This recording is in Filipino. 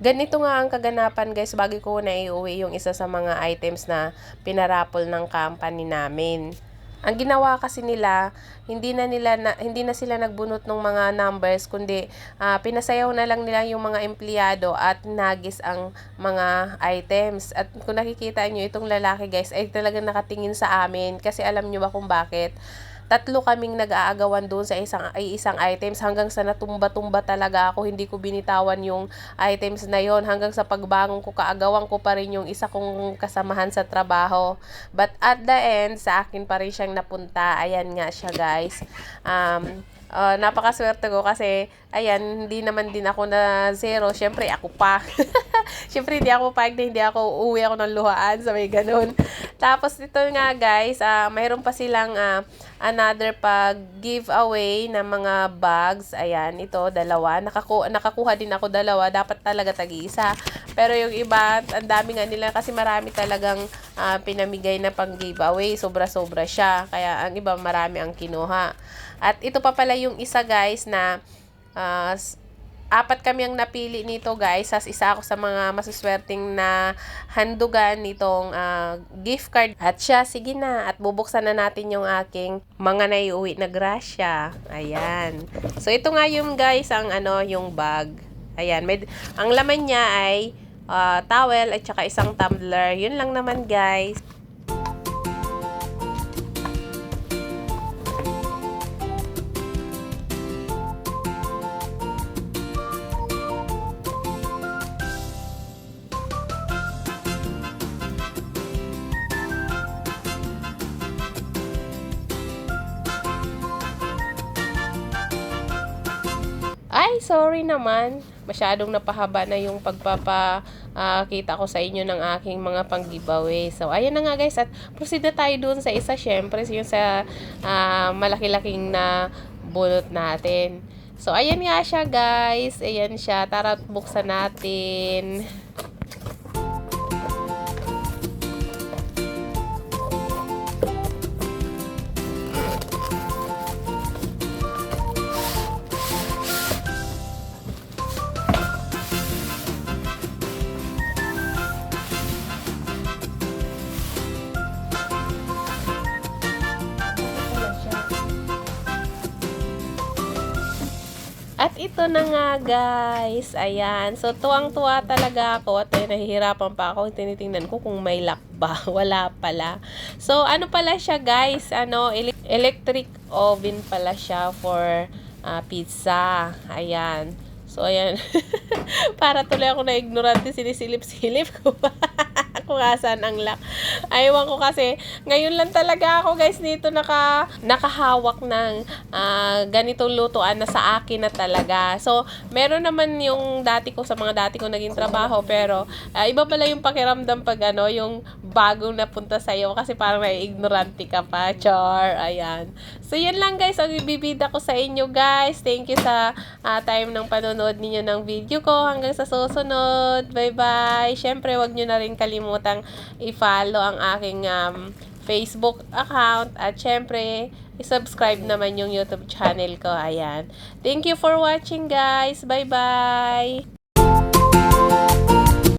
Ganito nga ang kaganapan guys bago ko na iuwi yung isa sa mga items na pinarapol ng company namin. Ang ginawa kasi nila, hindi na nila na, hindi na sila nagbunot ng mga numbers kundi ah, pinasayaw na lang nila yung mga empleyado at nagis ang mga items. At kung nakikita nyo itong lalaki guys ay talagang nakatingin sa amin kasi alam nyo ba kung bakit? Tatlo kaming nag-aagawan doon sa isang ay isang items hanggang sa natumba-tumba talaga ako hindi ko binitawan yung items na yon hanggang sa pagbangon ko kaagawan ko pa rin yung isa kong kasamahan sa trabaho but at the end sa akin pa rin siyang napunta ayan nga siya guys um, Uh, napakaswerte ko kasi, ayan, hindi naman din ako na zero. Siyempre, ako pa. Siyempre, hindi ako na hindi ako uwi ako ng luhaan sa may ganun. Tapos, ito nga guys, uh, mayroon pa silang uh, another pag giveaway ng mga bags. Ayan, ito, dalawa. Nakaku nakakuha din ako dalawa. Dapat talaga tag-isa. Pero yung iba, ang dami nga nila kasi marami talagang uh, pinamigay na pang giveaway. Sobra-sobra siya. Kaya ang iba marami ang kinuha. At ito pa pala yung isa guys na uh, apat kami ang napili nito guys. As isa ako sa mga masuswerting na handugan nitong uh, gift card. At siya, sige na. At bubuksan na natin yung aking mga naiuwi na grasya. Ayan. So ito nga yung guys ang ano yung bag. Ayan. May, ang laman niya ay uh, towel at saka isang tumbler. Yun lang naman guys. Ay, sorry naman. Masyadong napahaba na yung pagpapakita uh, ko sa inyo ng aking mga pang giveaway. So, ayan na nga guys. At proceed na tayo dun sa isa. Syempre, yung sa uh, malaki-laking na bunot natin. So, ayan nga siya guys. Ayan siya. Tara, buksan natin. Ito na nga guys. Ayan. So tuwang-tuwa talaga ako at ay nahihirapan pa ako. Tinitingnan ko kung may lock ba. Wala pala. So ano pala siya guys? Ano, electric oven pala siya for uh, pizza. Ayan. So ayan. Para tuloy ako na ignorante sinisilip-silip ko pa. kung asan ang lock. Aywan ko kasi, ngayon lang talaga ako guys nito naka, nakahawak ng uh, ganitong lutuan na sa akin na talaga. So, meron naman yung dati ko sa mga dati ko naging trabaho pero uh, iba pala yung pakiramdam pag ano, yung bagong napunta sa'yo kasi parang may ignorante ka pa. Char, ayan. So, yan lang guys ang ibibida ko sa inyo guys. Thank you sa uh, time ng panonood ninyo ng video ko. Hanggang sa susunod. Bye-bye. Siyempre, wag nyo na rin kalimutan kalimutang i-follow ang aking um, Facebook account at syempre i-subscribe naman yung YouTube channel ko. Ayan. Thank you for watching guys. Bye-bye!